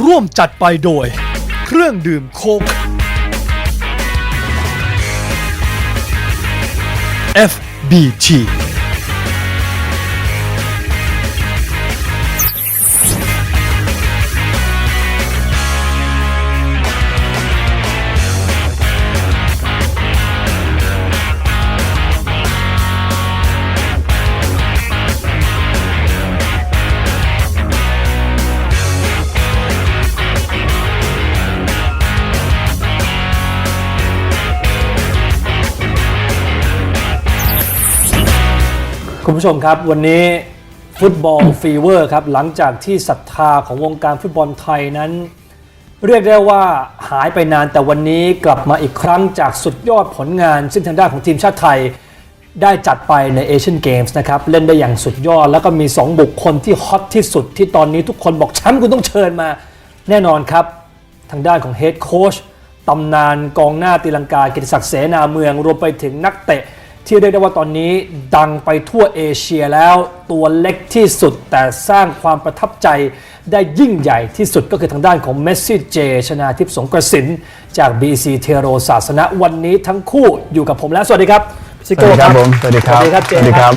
ร่วมจัดไปโดย เครื่องดื่มโคก FBT คุณผู้ชมครับวันนี้ฟุตบอลฟีเวอร์ครับหลังจากที่ศรัทธาของวงการฟุตบอลไทยนั้น เรียกได้ว่าหายไปนานแต่วันนี้กลับมาอีกครั้งจากสุดยอดผลงาน ซึ่งทางด้านของทีมชาติไทยได้จัดไปในเอเชียนเกมส์นะครับ เล่นได้อย่างสุดยอด แล้วก็มี 2 บุคคลที่ฮอตที่สุดที่ตอนนี้ทุกคนบอกแชมป์คุณต้องเชิญมา แน่นอนครับ ทางด้านของเฮดโค้ชตำนานกองหน้าตีลังกากิติศักดิ์เสนาเมือง รวมไปถึงนักเตะ ที่เรียกได้ว่าตอนนี้ดังไปทั่วเอเชียแล้วตัวเล็กที่สุดแต่สร้างความประทับใจได้ยิ่งใหญ่ที่สุดก็คือทางด้านของเมสซี่เจ ชนาทิพย์สงกระสิน จาก BC เทโรศาสนะวันนี้ทั้งคู่อยู่กับผมแล้ว สวัสดีครับซิสโก้วัสดีครับผมสวัสดีครับสวัสดีครับเจสวัสดีครับ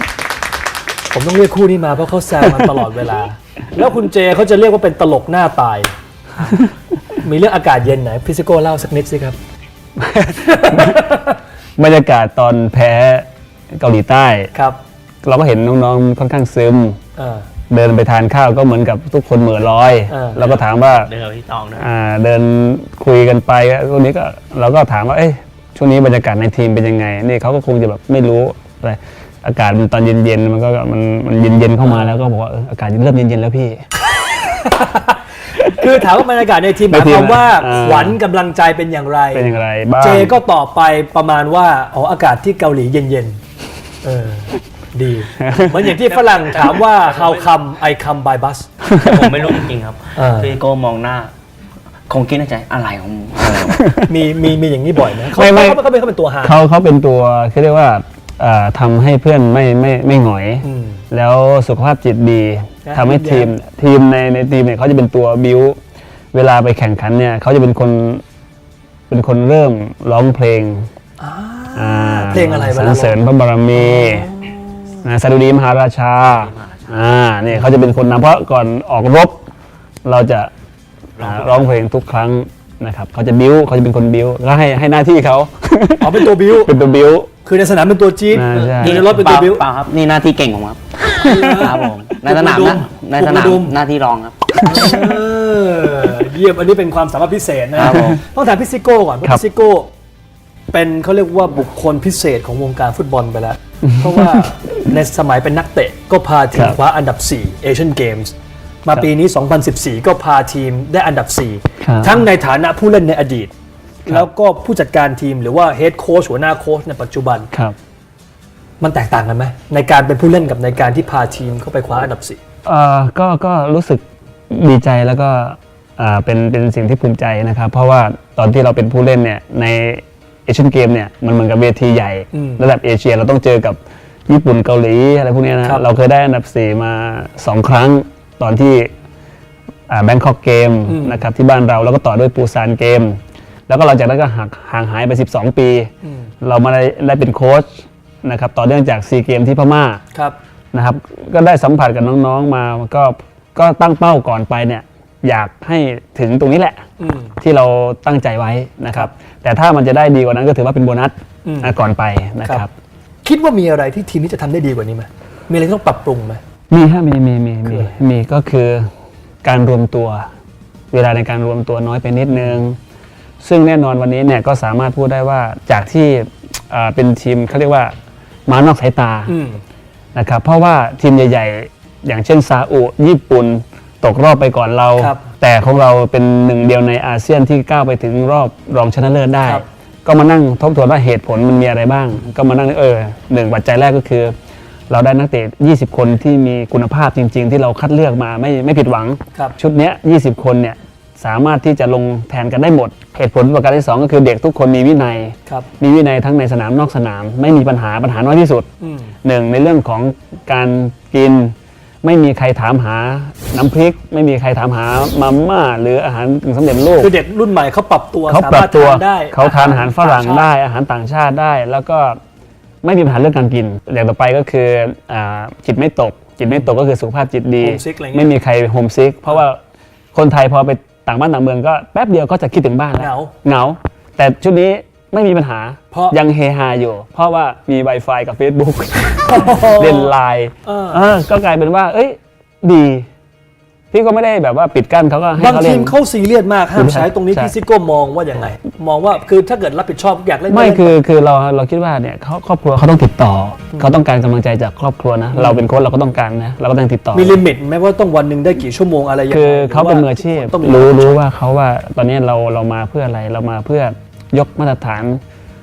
ผมต้องเรียกคู่นี้มาเพราะเขาแซวมันตลอดเวลา แล้วคุณเจเขาจะเรียกว่าเป็นตลกหน้าตาย มีเรื่องอากาศเย็นไหนพี่ซิโก้เล่าสักนิดสิครับ บรรยากาศตอนแพ้เกาหลีใต้ ครับเราก็เห็นน้องๆค่อนข้างซึม เออ เดินไปทานข้าวก็เหมือนกับทุกคนเหม่อลอยเออ เราก็ถามว่า เดินกับพี่ตองนะ อ่าเดินคุยกันไปช่วงนี้ก็เราก็ถามว่าเอ้ยช่วงนี้บรรยากาศในทีมเป็นยังไงนี่เขาก็คงจะแบบไม่รู้อะไรอากาศมันตอนเย็นๆมันก็มันมันเย็นๆเข้ามาแล้วก็บอกว่าเอออากาศเริ่มเย็นๆแล้วพี่ คือถามว่าบรรยากาศในทีมหในมายทีคมวามว่าอ่า ขวัญกำลังใจเป็นอย่างไร เป็นอย่างไรบ้างเจก็ตอบไปประมาณว่าอ๋ออากาศที่เกาหลีเย็นๆเออดีเหมือนอย่างที่ฝรั่งถามว่า how come I come by bus แต่ผมไม่รู้จริงๆครับเออพี่โก้มองหน้า คงคิดในใจอะไรของมึงอะไรวะ มีมีมีอย่างนี้บ่อยไหมเขาไม่ไม่ เขาเขาเป็นเขาเป็นตัวหา เขาเขาเป็นตัวเขาเรียกว่าอ่าทำให้เพื่อนไม่ไม่ไม่หงอย อืม แล้วสุขภาพจิตดีนะ ทำให้ทีมทีมในในทีมเนี่ยเขาจะเป็นตัวบิวเวลาไปแข่งขันเนี่ยเขาจะเป็นคนเป็นคนเริ่มร้องเพลงอ่าอ่าเพลงอะไรสรวะรเสริญพระบารมีนะสดุดีมหาราชาอ่าเนี่ยเขาจะเป็นคนนำเพราะก่อนออกรบ เราจะอ่าร้องเพลงทุกครั้งนะครับเขาจะบิวเขาจะเป็นคนบิวก็ให้ให้หน้าที่เขาอ๋อเป็นตัวบิวเป็นตัวบิวคือในสนามเป็นตัวจี๊ดอ่าใช่อยู่ในรถเป็นตัวบิวเปล่าครับ นี่หน้าที่เก่งผมครับ ครับผมในสนามปลุกระดุมนะในสปลุนากระดุมมหน้าที่รองครับ เออเยี่ยมอันนี้เป็นความสามารถพิเศษนะครับผมต้องถามพี่ซิโก้ก่อนเพราะครับพี่ซิโก้เป็นเขาเรียกว่าบุคคลพิเศษของวงการฟุตบอลไปแล้ว เพราะว่าในสมัยเป็นนักเตะก็พาทีมครับคว้าอันดับ 4 เอเชียนเกมส์มาครับปีนี้ 2014 ก็พาทีมได้อันดับครับ 4 ทั้งในฐานะผู้เล่นในอดีต แล้วก็ผู้จัดการทีมหรือว่าเฮดโค้ชหัวหน้าโค้ชในปัจจุบันครับ มันแตกต่างกันไหมในการเป็นผู้เล่นกับในการที่พาทีมเข้าไปคว้าอันดับ4เอ่อก็ก็รู้สึกดีใจแล้วก็อ่าเป็นเป็นสิ่งที่ภูมิใจนะครับ เพราะว่าตอนที่เราเป็นผู้เล่นเนี่ยในเอเชียนเกมเนี่ยมันเหมือนกับเวทีใหญ่อืมระดับเอเชียเราต้องเจอกับญี่ปุ่นเกาหลีอะไรพวกเนี้ยนะครับเราเคยได้อันดับ 4 มา 2 ครั้งตอนที่แบงคอกเกมอืมนะครับที่บ้านเราแล้วก็ต่อด้วยปูซานเกม แล้วก็หลังจากนั้นก็ห่างห่างหายไป 12 ปีอืมเรามาได้ได้เป็นโค้ช นะครับต่อเนื่องจากซีเกมที่พม่าครับ นะครับก็ได้สัมผัสกับน้องๆมาก็ก็ตั้งเป้าก่อนไปเนี่ยอยากให้ถึงตรงนี้แหละ อืม ที่เราตั้งใจไว้นะครับ แต่ถ้ามันจะได้ดีกว่านั้นก็ถือว่าเป็นโบนัสอืมอะก่อนไปนะคครัรับ บ คิดว่ามีอะไรที่ทีมนี้จะทำได้ดีกว่านี้ไหมมีอะไรที่ต้องปรับปรุงไหม มีฮะมีมีมีคืมีอมีก็คือการรวมตัว เวลาในการรวมตัวน้อยไปนิดนึง ซึ่งแน่นอนวันนี้เนี่ยก็สามารถพูดได้ว่าจากที่อ่าเป็นทีมเขาเรียกว่า มานอกสายตาอืมนะครับเพราะว่าทีมใหญ่ ๆ อย่างเช่นซาอุญี่ปุ่นตกรอบไปก่อนเราครับแต่ของเราเป็นหนึ่งเดียวในอาเซียนที่ก้าวไปถึงรอบรองชนะเลิศได้ครับก็มานั่งทบทวนว่าเหตุผลมันมีอะไรบ้าง ก็มานั่งนึกเออหนึ่งปัจจัยแรกก็คือ เราได้นักเตะ 20 คนที่มีคุณภาพจริง ๆ ที่เราคัดเลือกมาไม่ไม่ผิดหวังครับชุดเนี้ย 20 คนเนี่ย สามารถที่จะลงแทนกันได้หมดเหตุผลประการที่สองก็คือเด็กทุกคนมีวินัย ครับ มีวินัยทั้งในสนามนอกสนาม ไม่มีปัญหาปัญหาน้อยที่สุดอืม หนึ่งในเรื่องของการกิน ไม่มีใครถามหาน้ำพริก ไม่มีใครถามหามาม่าหรืออาหารกึ่งสำเร็จรูป คือเด็กรุ่นใหม่เขาปรับตัวเขาปรับตัวสมถทนได้เขาทานอาหารฝรั่งต่ชาติได้อาหารต่างชาติได้ แล้วก็ไม่มีปัญหาเรื่องการกินอย่างต่อไปก็คืออาจิตไม่ตก จิตไม่ตกก็คือสุขภาพจิตดี Homesick อะไรเงี้ย ไม่มีใครโฮมซิกเพราะว่าคนไทยพอไป ต่างบ้านต่างเมืองก็แป๊บเดียวก็จะคิดถึงบ้านแล้วเหงา เหงา แต่ชุดนี้ไม่มีปัญหาเพราะ ยังเฮฮาอยู่ เพราะว่ามี Wi-Fi กับ Facebook เล่นไลน์เออเออก็กลายเป็นว่า เอ้ย ดี พี่ก็ไม่ได้แบบว่าปิดกั้นเขาก็ให้บางเขาทีเล่มนเขาซีเรียสมากห้ามใช้ตรงนี้ใช่ พี่ซิโก้มองว่าอย่างไงมองว่าคือถ้าเกิดรับผิดชอบอยากเล่นก็ไม่เล่น คือคือเราเราคิดว่าเนี่ยเขาครอบครัวเขาต้องติดต่ออเขาต้องการกำลังใจจากครอบครัวนะ เราเป็นโค้ชเราก็ต้องการนะเราก็ต้องติดต่อ มีลิมิตไหมว่าต้องวันหนึ่งได้กี่ชั่วโมงอะไรยังไงคือเขาเป็นหมืออาชีพต้องมีรู้รู้ว่าเขาว่าตอนนี้เราเรามาเพื่ออะไรเรามาเพื่อยกมาตรฐาน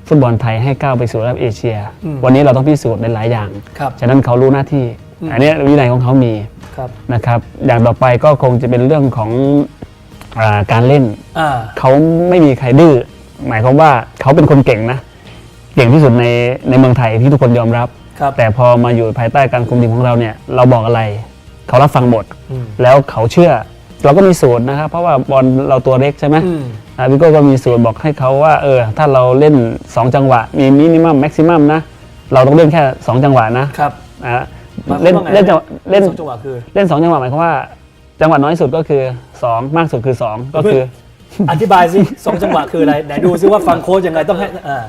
ฟุตบอลไทยให้ก้าวไปสู่ระดับเอเชีย วันนี้เราต้องพิสูจน์ในหลายอย่าง ครับ ฉะนั้นเขารู้หน้าที่ อันนี้วินัยของเขามี ครับนะครับ อย่างต่อไปก็คงจะเป็นเรื่องของอาการเล่น อ่า เขาไม่มีใครดื้อหมายความว่าเขาเป็นคนเก่งนะ เก่งที่สุดในในเมืองไทยที่ทุกคนยอมรับ ครับ แต่พอมาอยู่ภายใต้การคุมทีมของเราเนี่ย เราบอกอะไร เขารับฟังหมด อืม แล้วเขาเชื่อ เราก็มีสูตรนะครับ เพราะว่าบอลเราตัวเล็กใช่ไหมอืม อ่าพี่โก้ก็มีสูตรบอกให้เขาว่าเออถ้าเราเล่น 2 จังหวะ มีมินิมัมแม็กซิมัมนะ เราต้องเล่นแค่ 2 จังหวะนะครับ อ่าหมายความ เล่นว่าไงเล่นจังหวะเล่นสองจังหวะคือเล่น2จังหวะหมายความว่า จังหวะน้อยสุดก็คือ2มากสุดคือ2ก็คือ อธิบายสิสองจังหวะคืออะไรไหนดูซิว่าฟังโค้ชยังไงต้องให้อ่า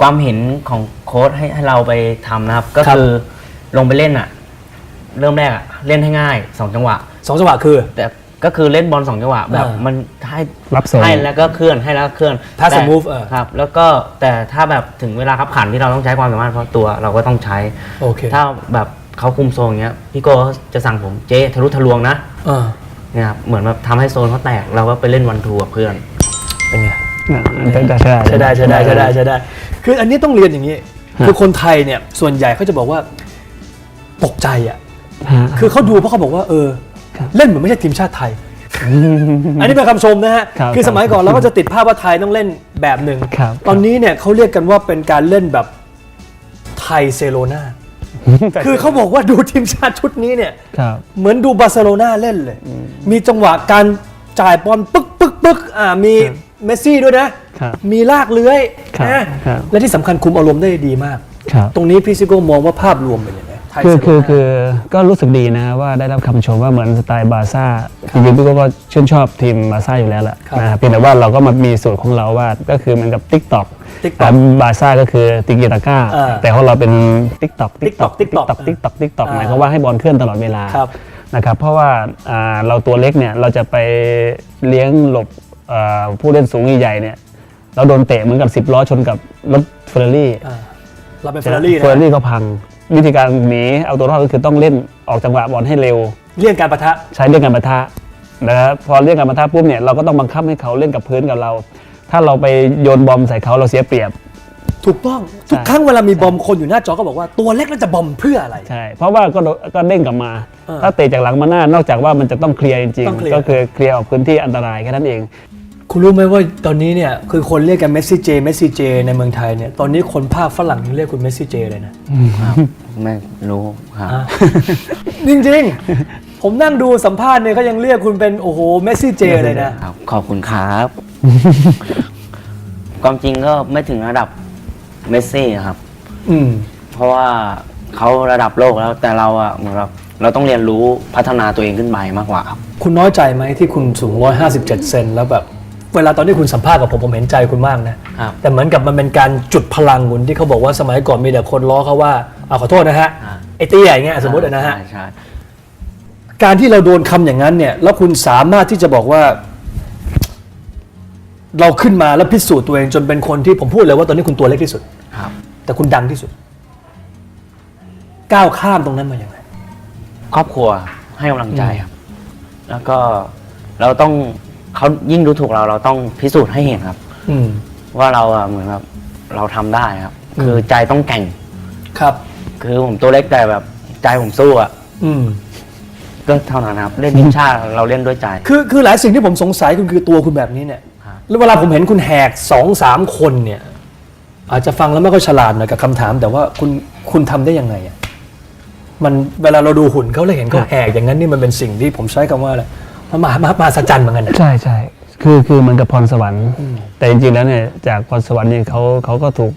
ความเห็นของโค้ชให้ให้เราไปทำนะครับ ก็ครับ คือลงไปเล่นอะ เริ่มแรกอะ เล่นให้ง่ายสองจังหวะ สองจังหวะคือ แต่ ก็คือเล่นบอลสองจังหวะแบบอ่ามั มันให้รับส่ง ให้แล้วก็เคลื่อนให้แล้วก็เคลื่อน Pass and แต่ move เออ ครับ แล้วก็แต่ถ้าแบบถึงเวลาขับขันที่เราต้องใช้ความสามารถเพราะตัวเราก็ต้องใช้ โอเคถ้าแบบเขาคุมโซนอย่างเงี้ยพี่โก้จะสั่งผมเจ๊ทะลุทะลวงนะอ่าเนี่ยครับเหมือนแบบทำให้โซนเขาแตกเราก็ไปเล่นวันทูกับเพื่อน เป็นไง อ่าใช่ใช่ได้ใช่ได้ใช่ได้ใช่ได้ คืออันนี้ต้องเรียนอย่างนี้ฮะคือคนไทยเนี่ยส่วนใหญ่เขาจะบอกว่าตกใจอะ ฮะ คือเขาดูเพราะเขาบอกว่าเออครับ เล่นเหมือนไม่ใช่ทีมชาติไทย อันนี้เป็นคำชมนะฮะครับคือสมัยก่อนเราก็จะติดภาพว่าไทยต้องเล่นแบบหนึ่งครับ ตอนนี้เนี่ยเขาเรียกกันว่าเป็นการเล่นแบบไทยเซโลนาคือเขาบอกว่าดูทีมชาติชุดนี้เนี่ย ครับ เหมือนดูบาร์เซโลนาเล่นเลย มีจังหวะการจ่ายบอลปึ๊กปึ๊กปึ๊กอ่ามีเมสซี่ด้วยนะ ครับมีลากเลื้อยครับนะครับ และที่สำคัญคุมอารมณ์ได้ดีมาก ครับ ตรงนี้พี่ซิโก้มองว่าภาพรวมเป็นยังไง ไทยคือเซโลนาคือคือก็รู้สึกดีนะว่าได้รับคำชมว่าเหมือนสไตล์บาร์ซ่าจริงๆพี่โก้ก็ชื่นชอบทีมบาร์ซ่าอยู่แล้วแหละครับนะครับเพียงแต่ว่าเราก็มามีสูตรของเราว่าก็คือเหมือนกับ t ิ k t o k TikTok บาร์ซ่าก็คือติกิตาก้า อ่าแต่ของเราเป็น t ิ k t o k TikTok TikTok TikTok TikTok TikTok อ่าหมายความว่าให้บอลเคลื่อนตลอดเวลาครับนะครับเพราะว่าอ่าเราตัวเล็กเนี่ยเราจะไปเลี้ยงหลบอ่าผู้เล่นสูงใหญ่ๆเนี่ยเราโดนเตะเหมือนกับ 10 ล้อชนกับรถเฟอร์รารี่อ่าเราเป็นเฟอร์รารี่เฟอร์รานะรี่ก็พัง วิธีการหนีเอาตัวรอดก็คือต้องเล่นออกจังหวะบอลให้เร็ว เลี่ยงการปะทะ ใช้เรื่องการปะทะนะครับพอเรื่องการปะทะปุ๊บเนี่ยเราก็ต้องบังคับให้เขาเล่นกับพื้นกับเรา ถ้าเราไปโยนบอมใส่เขาเราเสียเปรียบ ถูกต้อง ทุกครั้งเวลามีบอมคนอยู่หน้าจอก็บอกว่าตัวเล็กแล้วจะบอมเพื่ออะไร ใช่ เพราะว่าก็โดนก็เด้งกลับมา เออถ้าเตะจากหลังมาหน้านอกจากว่ามันจะต้องเคลียร์จริงต้องเคลียร์ ๆ ก็คือเคลียร์ออกพื้นที่อันตรายแค่นั้นเอง คุณรู้ไหมว่าตอนนี้เนี่ยคือคนเรียกกันเมสซี่เจเมสซี่เจในเมืองไทยเนี่ยตอนนี้คนภาคฝรั่งยังเรียกคุณเมสซี่เจเลยนะไม่รู้ครับอะจริงๆ ผมนั่งดูสัมภาษณ์เนี่ยเขายังเรียกคุณเป็นโอ้โหเมสซี่เจเลยนะครับขอบคุณครับความจริงก็ไม่ถึงระดับเมสซี่ครับ อืม เพราะว่าเขาระดับโลกแล้วแต่เราอะเหมือนแบบเราต้องเรียนรู้พัฒนาตัวเองขึ้นไปมากกว่าครับ คุณน้อยใจไหมที่คุณสูง 157 เซนแล้วแบบ เวลาตอนที่คุณสัมภาษณ์กับผมผมเห็นใจคุณมากนะ ครับ แต่เหมือนกับมันเป็นการจุดพลังคุณที่เขาบอกว่าสมัยก่อนมีแต่คนล้อเขาว่าเอาขอโทษนะฮะอ่า ไอ้เตี้ยอย่างเงี้ยสมมติอะนะฮะ ใช่ใช่การที่เราโดนคำอย่างนั้นเนี่ยแล้วคุณสามารถที่จะบอกว่า เราขึ้นมาแล้วพิสูจน์ตัวเองจนเป็นคนที่ผมพูดเลยว่าตอนนี้คุณตัวเล็กที่สุด ครับ แต่คุณดังที่สุด ก้าวข้ามตรงนั้นมาอย่างไรครอบครัวให้กำลังใจครับ แล้วก็เราต้อง เขายิ่งดูถูกเราเราต้องพิสูจน์ให้เห็นครับ อืม ว่าเราอะเหมือนแบบเราทำได้ครับ อืม คือใจต้องแกร่ง ครับ คือผมตัวเล็กแต่แบบใจผมสู้อะอืม ก็เท่านั้นครับ เล่นทีมชาติเราเล่นด้วยใจ คือคือหลายสิ่งที่ผมสงสัยคุณคือตัวคุณแบบนี้เนี่ยครับ แล้วเวลาผมเห็นคุณแหกสองสามคนเนี่ย อาจจะฟังแล้วไม่ค่อยฉลาดหน่อยกับคำถาม แต่ว่าคุณคุณทำได้ยังไงอะมันเวลาเราดูหุ่นเขาเลยเห็นเขาแหกอย่างนั้นนี่มันเป็นสิ่งที่ผมใช้คำว่าอะไร มันมามามาสัจจันเหมือนกันนะ ใช่ใช่คือคือเหมันกับพรสวรรค์แต่จริงๆแล้วเนี่ยจากพรสวรรค์เนี่ยเขาเขาก็ถูก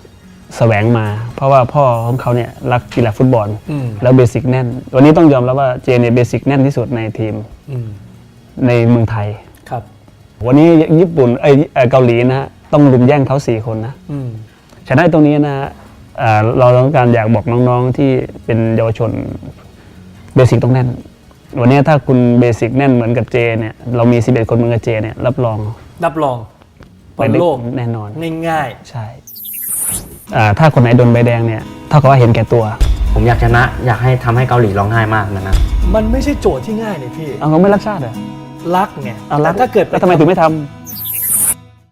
แสวงมา เพราะว่าพ่อของเขาเนี่ยรักกีฬาฟุตบอล อืมแล้วเบสิกแน่น วันนี้ต้องยอมรับว่าเจเนี่ยเบสิกแน่นที่สุดในทีมอืมในเมืองไทย ครับ วันนี้ญี่ปุ่นเอยเอ่อเกาหลีนะฮะต้องลุมแย่งเขาสี่คนนะ อืมฉะนั้นตรงนี้นะฮะเอ่อเราต้องการอยากบอกน้องๆที่เป็นเยาวชนเบสิกต้องแน่น วันนี้ถ้าคุณเบสิกแน่นเหมือนกับเจเนี่ยเรามี 11 คนเหมือนกับเจเนี่ยรับรองรับรองบไปอลได้โลกแน่นอน ง่ายใช่อ่าถ้าคนไหนโดนใบแดงเนี่ยเท่ากับว่าเห็นแก่ตัว ผมอยากชนะ อยากให้ทำให้เกาหลีร้องไห้มากนะนะ ๆ มันไม่ใช่โจทย์ที่ง่ายเลยพี่ เอาเขาไม่รักชาติเหรอรักไงเอารักแต่ถ้าเกิดแล้วทำไมถึงไม่ทำ